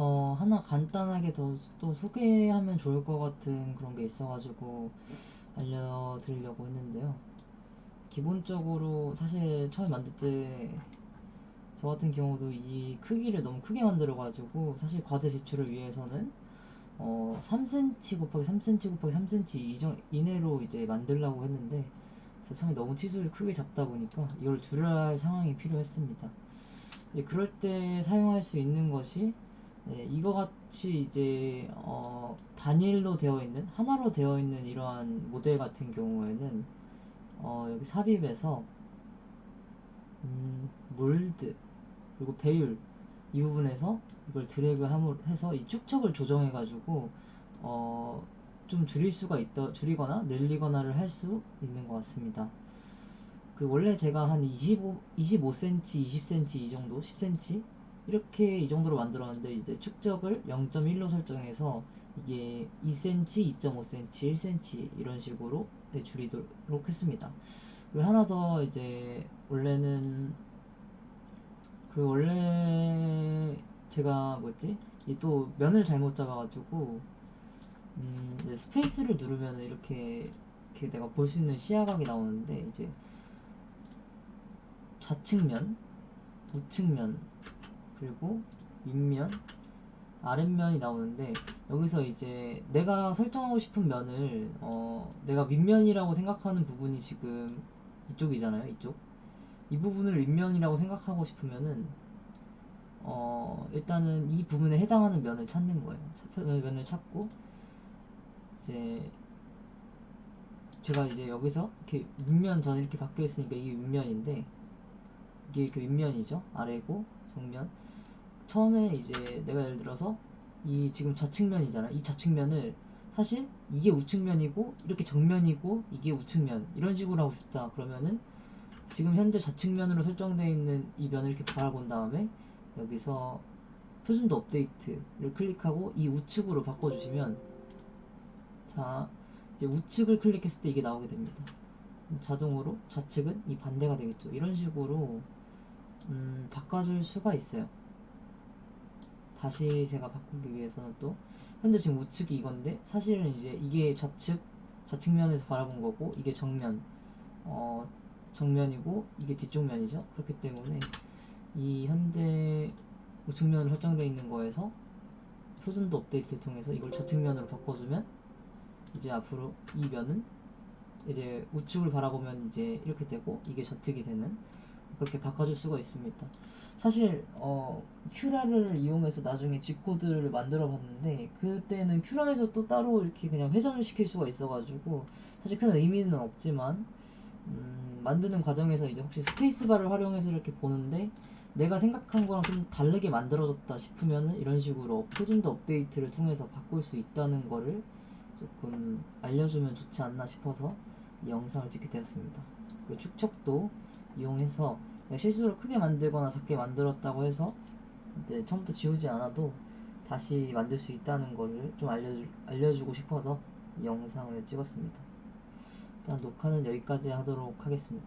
어, 하나 간단하게 더 또 소개하면 좋을 것 같은 그런 게 있어가지고 알려드리려고 했는데요. 기본적으로 사실 처음 만들 때 저 같은 경우도 이 크기를 너무 크게 만들어가지고 사실 과대 제출을 위해서는 어 3cm 곱하기 3cm 곱하기 3cm 이정 이내로 이제 만들려고 했는데 제가 처음에 너무 치수를 크게 잡다 보니까 이걸 줄여야 할 상황이 필요했습니다. 그럴 때 사용할 수 있는 것이 네, 이거 같이 이제 어, 단일로 되어 있는 하나로 되어 있는 이러한 모델 같은 경우에는 어, 여기 삽입에서 음, 몰드 그리고 배율 이 부분에서 이걸 드래그 해서 이 축척을 조정해 가지고 어, 좀 줄일 수가 있다 줄이거나 늘리거나를 할 수 있는 것 같습니다. 그 원래 제가 한 25, 25cm, 20cm 이 정도, 10cm 이렇게 이 정도로 만들었는데 이제 축적을 0.1로 설정해서 이게 2cm, 2.5cm, 1cm 이런 식으로 네, 줄이도록 했습니다. 그리고 하나 더 이제 원래는 그 원래 제가 뭐였지? 이또 면을 잘못 잡아가지고 음, 스페이스를 누르면 이렇게 이렇게 내가 볼 수 있는 시야각이 나오는데 이제 좌측면, 우측면, 그리고 윗면, 아랫면이 나오는데 여기서 이제 내가 설정하고 싶은 면을 어, 내가 윗면이라고 생각하는 부분이 지금 이쪽이잖아요, 이쪽. 이 부분을 윗면이라고 생각하고 싶으면은 어, 일단은 이 부분에 해당하는 면을 찾는 거예요. 사- 면을 찾고 이제 제가 이제 여기서 이렇게 윗면 전 이렇게 바뀌어 있으니까 이게 윗면인데 이게 이렇게 윗면이죠. 아래고 정면. 처음에 이제 내가 예를 들어서 이 지금 좌측면이잖아. 이 좌측면을 사실 이게 우측면이고 이렇게 정면이고 이게 우측면 이런 식으로 하고 싶다. 그러면은 지금 현재 좌측면으로 설정되어 있는 이 면을 이렇게 바라본 다음에 여기서 표준도 업데이트를 클릭하고 이 우측으로 바꿔주시면 자 이제 우측을 클릭했을 때 이게 나오게 됩니다. 자동으로 좌측은 이 반대가 되겠죠. 이런 식으로 음, 바꿔줄 수가 있어요. 다시 제가 바꾸기 위해서는 또 현재 지금 우측이 이건데 사실은 이제 이게 좌측 좌측면에서 바라본 거고 이게 정면 어 정면이고 이게 뒤쪽 면이죠. 그렇기 때문에 이 현재 우측면으로 설정되어 있는 거에서 표준도 업데이트를 통해서 이걸 좌측면으로 바꿔주면 이제 앞으로 이 면은 이제 우측을 바라보면 이제 이렇게 되고 이게 좌측이 되는 그렇게 바꿔줄 수가 있습니다. 사실 어 큐라를 이용해서 나중에 G 코드를 만들어 봤는데 그때는 큐라에서 또 따로 이렇게 그냥 회전을 시킬 수가 있어가지고 사실 큰 의미는 없지만 음, 만드는 과정에서 이제 혹시 스페이스바를 활용해서 이렇게 보는데 내가 생각한 거랑 좀 다르게 만들어졌다 싶으면은 이런 식으로 표준도 업데이트를 통해서 바꿀 수 있다는 거를 조금 알려주면 좋지 않나 싶어서 이 영상을 찍게 되었습니다. 그 축척도 이용해서 실수로 크게 만들거나 작게 만들었다고 해서 이제 처음부터 지우지 않아도 다시 만들 수 있다는 거를 좀 알려주, 알려주고 싶어서 이 영상을 찍었습니다. 일단 녹화는 여기까지 하도록 하겠습니다.